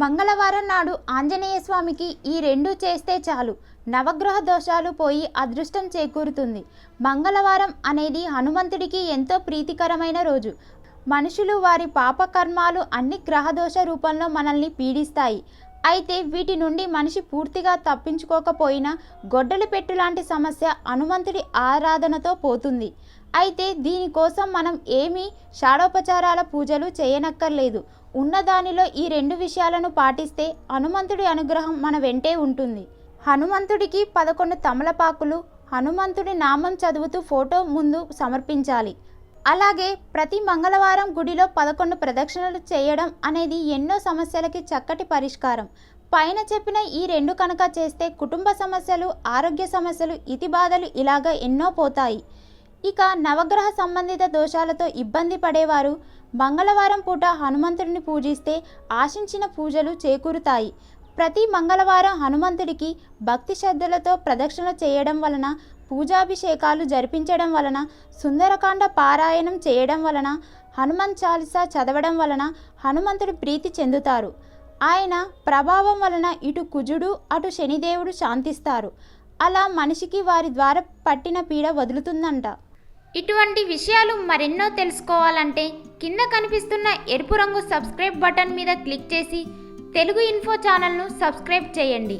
మంగళవారం నాడు ఆంజనేయ స్వామికి ఈ రెండు చేస్తే చాలు. నవగ్రహ దోషాలు పోయి అదృష్టం చేకూరుతుంది. మంగళవారం అనేది హనుమంతుడికి ఎంతో ప్రీతికరమైన రోజు. మనుషులు వారి పాపకర్మాలు అన్ని గ్రహదోష రూపంలో మనల్ని పీడిస్తాయి. అయితే వీటి నుండి మనిషి పూర్తిగా తప్పించుకోకపోయినా గొడ్డలి పెట్టు లాంటి సమస్య హనుమంతుడి ఆరాధనతో పోతుంది. అయితే దీనికోసం మనం ఏమీ షాడోపచారాల పూజలు చేయనక్కర్లేదు. ఉన్నదానిలో ఈ రెండు విషయాలను పాటిస్తే హనుమంతుడి అనుగ్రహం మన వెంటే ఉంటుంది. హనుమంతుడికి పదకొండు తమలపాకులు హనుమంతుడి నామం చదువుతూ ఫోటో ముందు సమర్పించాలి. అలాగే ప్రతి మంగళవారం గుడిలో పదకొండు ప్రదక్షిణలు చేయడం అనేది ఎన్నో సమస్యలకి చక్కటి పరిష్కారం. పైన చెప్పిన ఈ రెండు కనుక చేస్తే కుటుంబ సమస్యలు ఆరోగ్య సమస్యలు ఇతి బాధలు ఇలాగ ఎన్నో పోతాయి. ఇక నవగ్రహ సంబంధిత దోషాలతో ఇబ్బంది పడేవారు మంగళవారం పూట హనుమంతుడిని పూజిస్తే ఆశించిన పూజలు చేకూరుతాయి. ప్రతి మంగళవారం హనుమంతుడికి భక్తి శ్రద్ధలతో ప్రదక్షిణ చేయడం వలన పూజాభిషేకాలు జరిపించడం వలన సుందరకాండ పారాయణం చేయడం వలన హనుమాన్ చాలీసా చదవడం వలన హనుమంతుడు ప్రీతి చెందుతారు. ఆయన ప్రభావం వలన ఇటు కుజుడు అటు శనిదేవుడు శాంతిస్తారు. అలా మనిషికి వారి ద్వారా పట్టిన పీడ వదులుతుందంట. ఇటువంటి విషయాలు మరెన్నో తెలుసుకోవాలంటే కింద కనిపిస్తున్న ఎరుపు రంగు సబ్స్క్రైబ్ బటన్ మీద క్లిక్ చేసి తెలుగు ఇన్ఫో ఛానల్ను సబ్స్క్రైబ్ చేయండి.